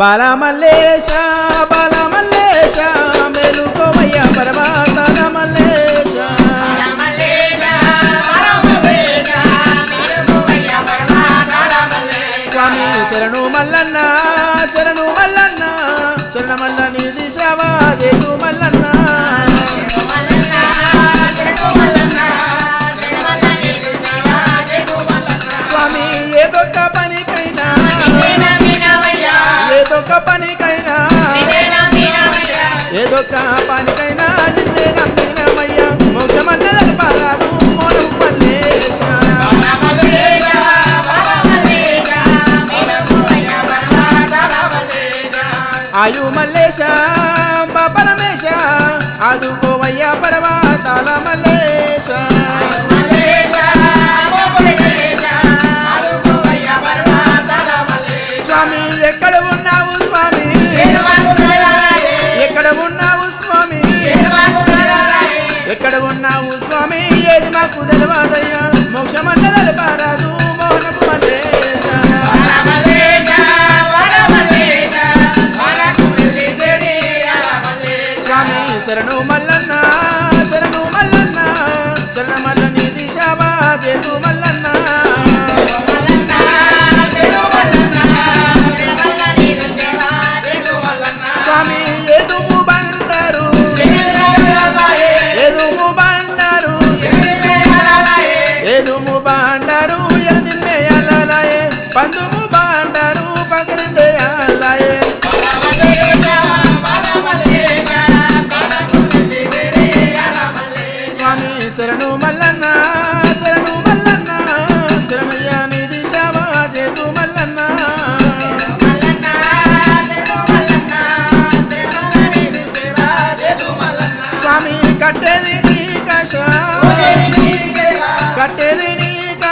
బలమల్లేశ బలమల్లేశా. ఒక్క పానికైనా జిల్లేనయ్యా మోక్షమన్నది పారాదు. మోనం మళ్ళీ ఆయు మల్లేశా. ఎక్కడ ఉన్నావు స్వామి? ఏది మాకు తెలవాదయ్యా మోక్షమన్న తెలపారాదు.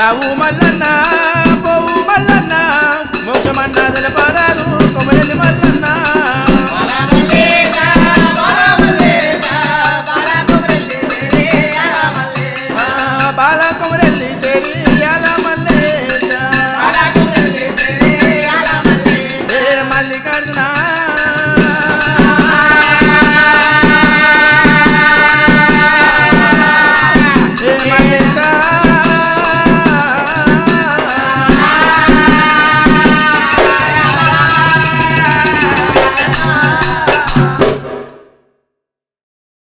రావు మల్లన్న పోవు మల్లన్న మోక్షమన్నాదుల పాదాలు